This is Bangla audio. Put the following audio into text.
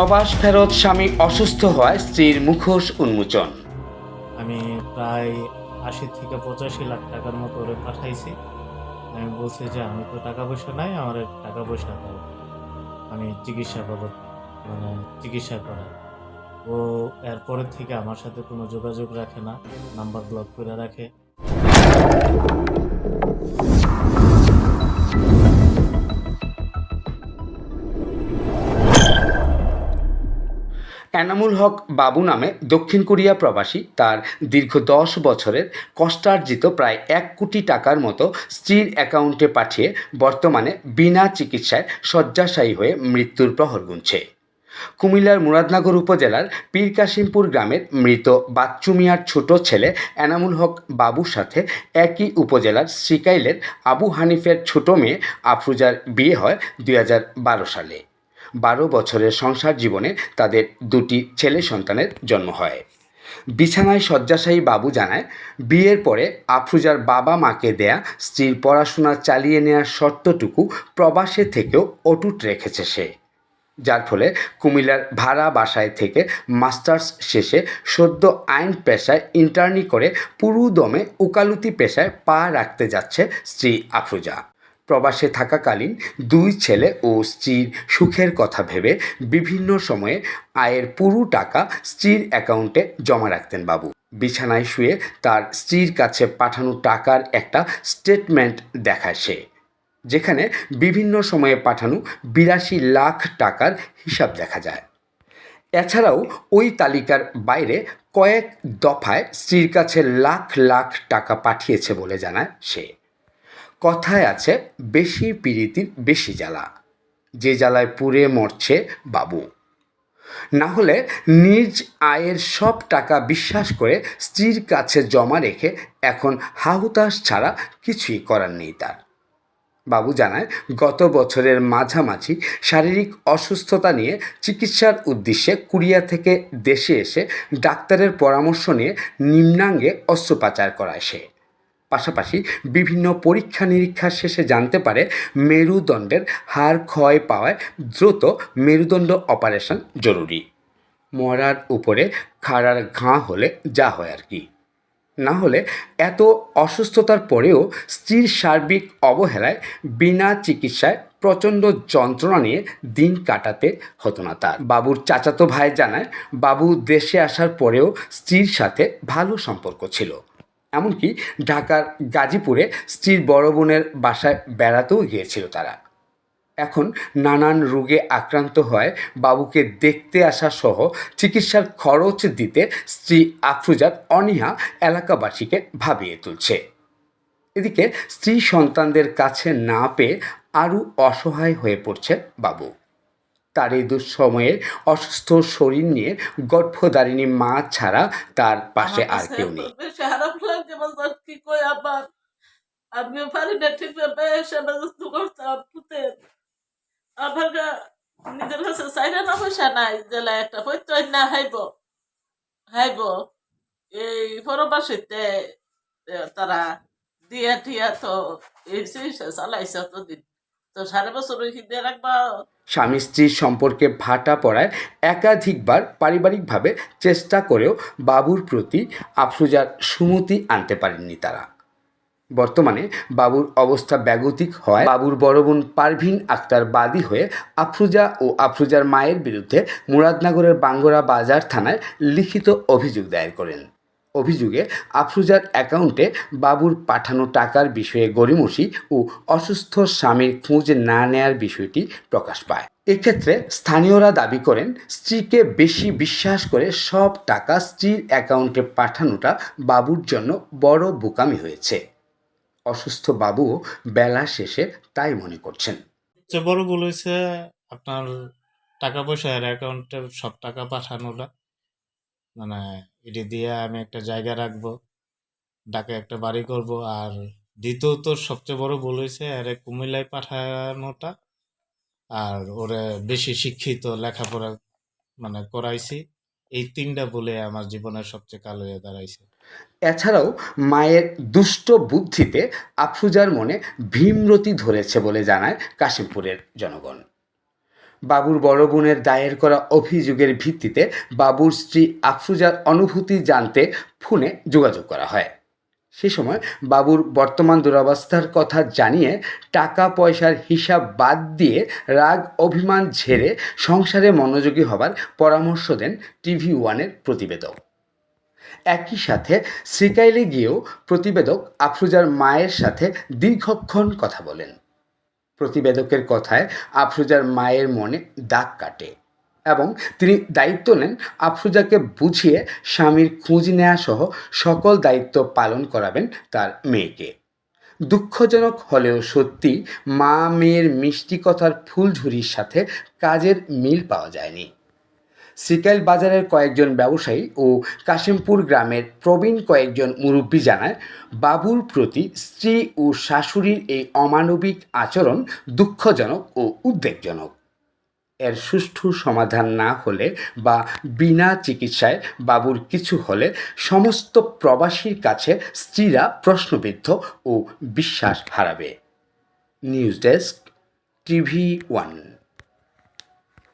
প্রবাস ফেরত স্বামী অসুস্থ হওয়ায় স্ত্রীর মুখোশ উন্মোচন। আমি প্রায় আশি থেকে পঁচাশি লাখ টাকার মতো ওরে পাঠাইছি। আমি বলছি যে, আমি তো টাকা পয়সা নাই, আমার টাকা পয়সা দাও আমি চিকিৎসা করব মানে চিকিৎসা করা ও এরপরের থেকে আমার সাথে কোনো যোগাযোগ রাখে না, নাম্বার ব্লক করে রাখে। এনামুল হক বাবু নামে দক্ষিণ কোরিয়া প্রবাসী। তার দীর্ঘ দশ বছরের কষ্টার্জিত প্রায় এক কোটি টাকার মতো স্ত্রীর অ্যাকাউন্টে পাঠিয়ে বর্তমানে বিনা চিকিৎসায় শয্যাশায়ী হয়ে মৃত্যুর প্রহর গুনছে। কুমিল্লার মুরাদনগর উপজেলার পীরকাশিমপুর গ্রামের মৃত বাচ্চু মিয়ার ছোট ছেলে এনামুল হক বাবুর সাথে একই উপজেলার শ্রীকাইলের আবু হানিফের ছোট মেয়ে আফরুজার বিয়ে হয় দু হাজার বারো সালে। বারো বছরের সংসার জীবনে তাদের দুটি ছেলে সন্তানের জন্ম হয়। বিছানায় শয্যাশায়ী বাবু জানায়, বিয়ের পরে আফরুজার বাবা মাকে দেয়া স্ত্রীর পড়াশোনা চালিয়ে নেওয়ার শর্তটুকু প্রবাসে থেকেও অটুট রেখেছে সে। যার ফলে কুমিল্লার ভাড়া বাসায় থেকে মাস্টার্স শেষে সদ্য আইন পেশায় ইন্টার্নি করে পুরু দমে উকালতি পেশায় পা রাখতে যাচ্ছে স্ত্রী আফরুজা। প্রবাসে থাকাকালীন দুই ছেলে ও স্ত্রীর সুখের কথা ভেবে বিভিন্ন সময়ে আয়ের পুরো টাকা স্ত্রীর অ্যাকাউন্টে জমা রাখতেন বাবু। বিছানায় শুয়ে তার স্ত্রীর কাছে পাঠানো টাকার একটা স্টেটমেন্ট দেখায় সে, যেখানে বিভিন্ন সময়ে পাঠানো বিরাশি লাখ টাকার হিসাব দেখা যায়। এছাড়াও ওই তালিকার বাইরে কয়েক দফায় স্ত্রীর কাছে লাখ লাখ টাকা পাঠিয়েছে বলে জানায় সে। কথায় আছে, বেশি পিরিতির বেশি জ্বালা। যে জ্বালায় পুড়ে মরছে বাবু। না হলে নিজ আয়ের সব টাকা বিশ্বাস করে স্ত্রীর কাছে জমা রেখে এখন হাহুতাশ ছাড়া কিছুই করার নেই তার। বাবু জানায়, গত বছরের মাঝামাঝি শারীরিক অসুস্থতা নিয়ে চিকিৎসার উদ্দেশ্যে কুরিয়া থেকে দেশে এসে ডাক্তারের পরামর্শ নিয়ে নিম্নাঙ্গে অস্ত্রোপচার করায় সে। পাশাপাশি বিভিন্ন পরীক্ষা নিরীক্ষা শেষে জানতে পারে মেরুদণ্ডের হাড় ক্ষয় পাওয়ায় দ্রুত মেরুদণ্ড অপারেশন জরুরি। মরার উপরে খাড়ার ঘাঁ হলে যা হয় আর কি। না হলে এত অসুস্থতার পরেও স্ত্রীর সার্বিক অবহেলায় বিনা চিকিৎসায় প্রচণ্ড যন্ত্রণা নিয়ে দিন কাটাতে হতো না তার। বাবুর চাচাতো ভাই জানায়, বাবু দেশে আসার পরেও স্ত্রীর সাথে ভালো সম্পর্ক ছিল। এমনকি ঢাকার গাজীপুরে স্ত্রীর বড় বোনের বাসায় বেড়াতেও গিয়েছিল তারা। এখন নানান রোগে আক্রান্ত হয়, বাবুকে দেখতে আসা সহ চিকিৎসার খরচ দিতে স্ত্রী আফরুজার অনীহা এলাকাবাসীকে ভাবিয়ে তুলছে। এদিকে স্ত্রী সন্তানদের কাছে না পেয়ে আরও অসহায় হয়ে পড়ছে বাবু। তার এই দুঃসময়ে অসুস্থ শরীর নিয়ে গর্ভধারিণী মা ছাড়া তার পাশে আর কেউ নেই। আমিও পারি না ঠিক করতাম পুতের আমার নিজের কাছে চাইরা না পয়সা নাই জেলা একটা হইতো না হাইব হাইব। এই পরবাসীতে তারা দিয়া টিয়া তো এই চালাইছে অতদিন। তো সাড়ে বছর দিয়ে রাখবা স্বামী স্ত্রীর সম্পর্কে ভাটা পড়ায় একাধিকবার পারিবারিকভাবে চেষ্টা করেও বাবুর প্রতি আফরুজার সুমতি আনতে পারেননি তারা। বর্তমানে বাবুর অবস্থা ব্যাগতিক হয় বাবুর বড় বোন পারভিন আক্তার বাদী হয়ে আফরুজা ও আফরুজার মায়ের বিরুদ্ধে মুরাদনগরের বাঙ্গরা বাজার থানায় লিখিত অভিযোগ দায়ের করেন। অভিযোগে আফরুজার অ্যাকাউন্টে বাবুর পাঠানো টাকার বিষয়ে গড়িমসি ও অসুস্থ স্বামীর খোঁজ না নেয়ার বিষয়টি প্রকাশ পায়। এক্ষেত্রে স্থানীয়রা দাবি করেন, স্ত্রীকে বেশি বিশ্বাস করে সব টাকা স্ত্রীর অ্যাকাউন্টে পাঠানোটা বাবুর জন্য বড় বোকামি হয়েছে। অসুস্থ বাবু বেলা শেষে তাই মনে করছেন। বড় হয়েছে আপনার টাকা পয়সা অ্যাকাউন্টে সব টাকা পাঠানোটা। মানে এটি দিয়ে আমি একটা জায়গা রাখব, ডাকে একটা বাড়ি করব। আর দ্বিতীয়ত সবচেয়ে বড় ভুল হয়েছে, আরে কুমিল্লায় পাঠানোটা। আর ওরে বেশি শিক্ষিত লেখাপড়া মানে করাইছি। এই তিনটা বলে আমার জীবনের সবচেয়ে কালো হয়ে দাঁড়াইছে। এছাড়াও মায়ের দুষ্ট বুদ্ধিতে আফরুজার মনে ভীমরতি ধরেছে বলে জানায় কাশিমপুরের জনগণ। বাবুর বড় বোনের দায়ের করা অভিযোগের ভিত্তিতে বাবুর স্ত্রী আফরুজার অনুভূতি জানতে ফোনে যোগাযোগ করা হয়। সে সময় বাবুর বর্তমান দুরবস্থার কথা জানিয়ে টাকা পয়সার হিসাব বাদ দিয়ে রাগ, অভিমান ঝেড়ে সংসারে মনোযোগী হবার পরামর্শ দেন টিভি ওয়ানের প্রতিবেদক। একই সাথে শ্রীকাইলে গিয়েও প্রতিবেদক আফরুজার মায়ের সাথে দীর্ঘক্ষণ কথা বলেন। প্রতিবেদকের কথায় আফরুজার মায়ের মনে দাগ কাটে এবং তিনি দায়িত্ব নেন আফরুজাকে বুঝিয়ে স্বামীর খোঁজ নেওয়া সহ সকল দায়িত্ব পালন করাবেন তার মেয়েকে। দুঃখজনক হলেও সত্যি মা মেয়ের মিষ্টি কথার ফুলঝুরির সাথে কাজের মিল পাওয়া যায়নি। সিকাইল বাজারের কয়েকজন ব্যবসায়ী ও কাশিমপুর গ্রামের প্রবীণ কয়েকজন মুরব্বী জানায়, বাবুর প্রতি স্ত্রী ও শাশুড়ির এই অমানবিক আচরণ দুঃখজনক ও উদ্বেগজনক। এর সুষ্ঠু সমাধান না হলে বা বিনা চিকিৎসায় বাবুর কিছু হলে সমস্ত প্রবাসীর কাছে স্ত্রীরা প্রশ্নবিদ্ধ ও বিশ্বাস হারাবে। News desk TV one.